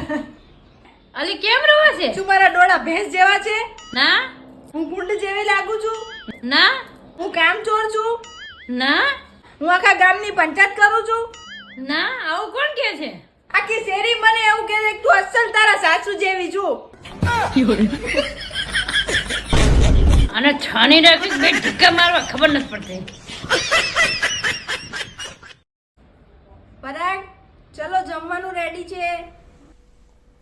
અલી કેમ રવા છે? શું મારા ડોળા ભેંસ જેવા છે? ના. હું ગુંડ જેવી લાગુ છું? ના. હું કામ ચોર છું? ના. હું આખા ગામની પંચાયત કરું છું? ના આવું કોણ કે છે? આખી શેરી મને એવું કહે છે કે તું અસલ તારા સાસુ જેવી છું. અને છાની રાખી બે ઢીકા મારવા ખબર નથી પડતી. પરાગ ચલો જમવાનું રેડી છે.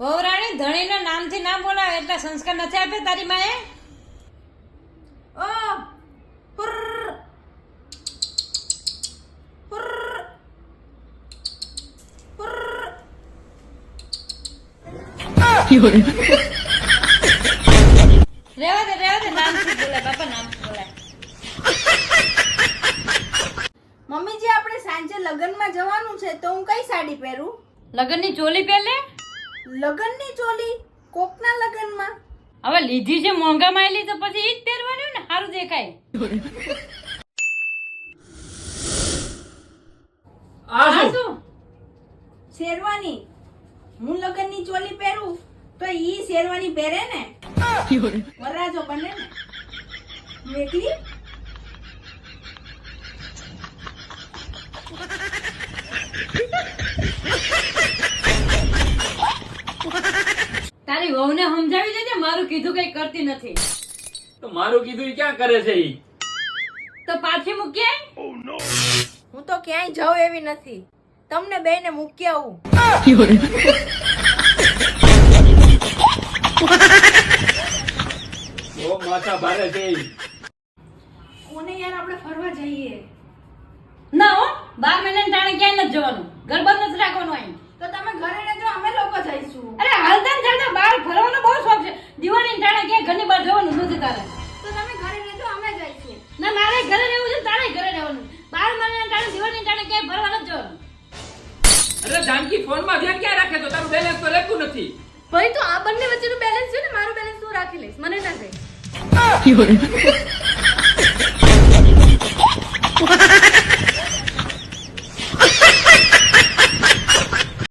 વહુરાણી ધણીના નામથી ના બોલાવે એટલા સંસ્કાર નથી આપે તારી માએ? ઓ. રેવા દે રેવા દે નામથી બોલાય? બાપા નામથી બોલાય? મમ્મીજી આપણે સાંજે લગ્નમાં જવાનું છે તો હું કઈ સાડી પહેરું? લગ્નની ચોલી પહેલે લગ્નની ચોલી કોકના લગનમાં? હવે લીધી છે મોંઘા માયલી તો પછી ઈ જ પહેરવાનું ને સારું દેખાય. આ શું શેરવાની? હું લગનની ચોલી પહેરું તો ઈ શેરવાની પહેરે ને? વરરાજો બને ને. હું એકલી તારી વહુને સમજાવી દેજે મારું કીધું કઈ કરતી નથી. તો મારું કીધું ઈ ક્યાં કરે છે ઈ? તો પાછી મૂકીએ હું તો ક્યાંય જાઉં એવી નથી. તમને બેને મૂકી આવું. બહુ માથા ભારે છે ઈ. કોને યાર આપણે ફરવા જઈએ? ના હો બાર મહિના ટાણે ક્યાંય નથી જવાનું. ઘર બંધ નથી રાખવાનું અહીં. તો તમે ઘરે રહેજો અમે લોકો જઈશું. અરે હાલતા ને ચાલતા બહાર ફરવાનો બહુ શોખ છે દિવાળી ટાણે ક્યાંય ઘરની બહાર તો તમે ઘરે રહેજો અમે જઈશું ના મારે ઘરે રહેવું છે ને તારે ઘરે રહેવાનું. બાર મહિના ટાણે દિવાળી ટાણે ક્યાંય ભરવા નથી જવાનું. અરે જાનકી ફોનમાં ધ્યાન ક્યાં રાખે તો તારું બેલેન્સ તો રહેતું નથી. ભાઈ તો આ બંને વચ્ચેનું બેલેન્સ છે ને મારું બેલેન્સ તું રાખી લઈશ. મને ના કહીશ